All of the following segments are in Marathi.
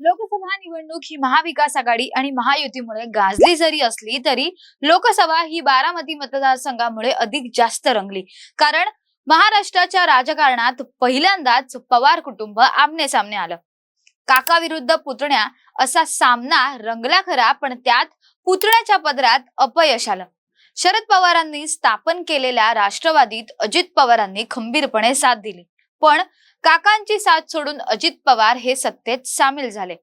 लोकसभा निवडणूक ही महाविकास आघाडी आणि महायुतीमुळे गाजली जरी असली तरी लोकसभा ही बारामती मतदारसंघामुळे अधिक जास्त रंगली. कारण महाराष्ट्राच्या राजकारणात पहिल्यांदाच पवार कुटुंब आमने सामने आलं. काका विरुद्ध पुतण्या असा सामना रंगला खरा पण त्यात पुतण्याच्या पदरात अपयश आलं. शरद पवारांनी स्थापन केलेल्या राष्ट्रवादीत अजित पवारांनी खंबीरपणे साथ दिली. पण काकांची साथ सोडून अजित पवार हे सत्तेत सामील झाले.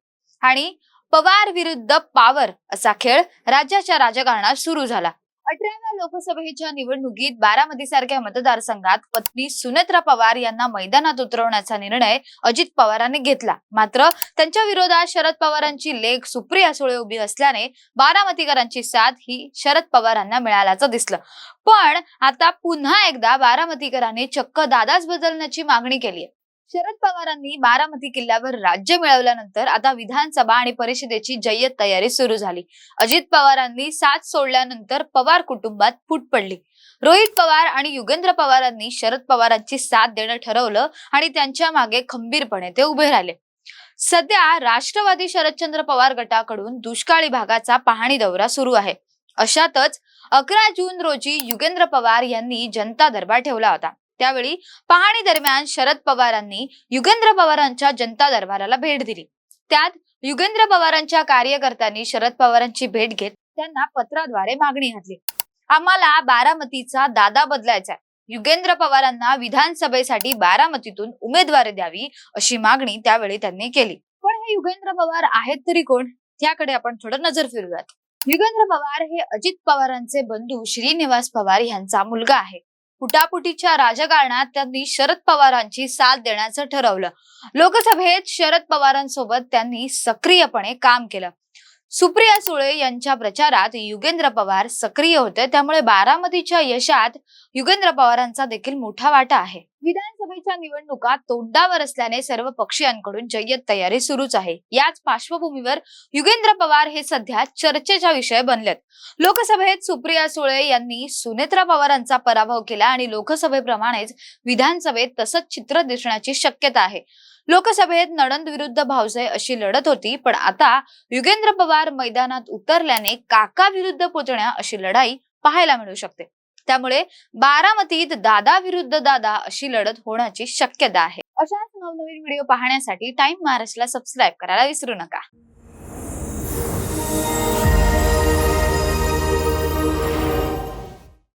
आणि पवार विरुद्ध पावर असा खेळ राज्याच्या राजकारणात सुरू झाला. अठराव्या लोकसभेच्या निवडणुकीत बारामती सारख्या मतदारसंघात पत्नी सुनेत्रा पवार यांना मैदानात उतरवण्याचा निर्णय अजित पवारांनी घेतला. मात्र त्यांच्या विरोधात शरद पवारांची लेख सुप्रिया सुळे उभी असल्याने बारामतीकरांची साथ ही शरद पवारांना मिळाल्याचं दिसलं. पण आता पुन्हा एकदा बारामतीकरांनी चक्क दादाच बदलण्याची मागणी केली आहे शरद पवारांनी बारामती किल्ल्यावर राज्य मिळवल्यानंतर आता विधानसभा आणि परिषदेची जय्यत तयारी सुरू झाली. अजित पवारांनी साथ सोडल्यानंतर पवार कुटुंबात फूट पडली. रोहित पवार आणि युगेंद्र पवारांनी शरद पवारांची साथ देणं ठरवलं आणि त्यांच्या मागे खंबीरपणे ते उभे राहिले. सध्या राष्ट्रवादी शरदचंद्र पवार गटाकडून दुष्काळी भागाचा पाहणी दौरा सुरू आहे. अशातच अकरा जून रोजी युगेंद्र पवार यांनी जनता दरबार ठेवला होता. त्यावेळी पाहणी दरम्यान शरद पवारांनी युगेंद्र पवारांच्या जनता दरबाराला भेट दिली. त्यात युगेंद्र पवारांच्या कार्यकर्त्यांनी शरद पवारांची भेट घेत त्यांना पत्राद्वारे मागणी घातली. आम्हाला बारामतीचा दादा बदलायचा युगेंद्र पवारांना विधानसभेसाठी बारामतीतून उमेदवारी द्यावी अशी मागणी त्यावेळी त्यांनी केली. पण हे युगेंद्र पवार आहेत तरी कोण? त्याकडे आपण थोडं नजर फिरूयात युगेंद्र पवार हे अजित पवारांचे बंधू श्रीनिवास पवार यांचा मुलगा आहे. फुटाफुटीच्या राजकारणात त्यांनी शरद पवारांची साथ देण्याचं ठरवलं. लोकसभेत शरद पवारांसोबत त्यांनी सक्रियपणे काम केलं. सुप्रिया सुळे यांच्या प्रचारात युगेंद्र पवार सक्रिय होते. त्यामुळे बारामतीच्या यशात युगेंद्र पवारांचा देखील मोठा वाटा आहे. विधान विधानसभेच्या निवडणुका तोंडावर असल्याने सर्व पक्षीयांकडून जय्यत तयारी सुरूच आहे. याच पार्श्वभूमीवर युगेंद्र पवार हे सध्या चर्चेचा विषय बनलेत. लोकसभेत सुप्रिया सुळे यांनी सुनेत्रा पवारांचा पराभव केला आणि लोकसभेप्रमाणेच विधानसभेत तसंच चित्र दिसण्याची शक्यता आहे. लोकसभेत नडंद विरुद्ध भावसे अशी लढत होती पण आता युगेंद्र पवार मैदानात उतरल्याने काका विरुद्ध पुतण्या अशी लढाई पाहायला मिळू शकते. त्यामुळे बारामतीत दादा विरुद्ध दादा अशी लढत होण्याची शक्यता आहे. अशाच नवनवीन व्हिडिओ पाहण्यासाठी टाइम महाराष्ट्रला सबस्क्राईब करायला विसरू नका.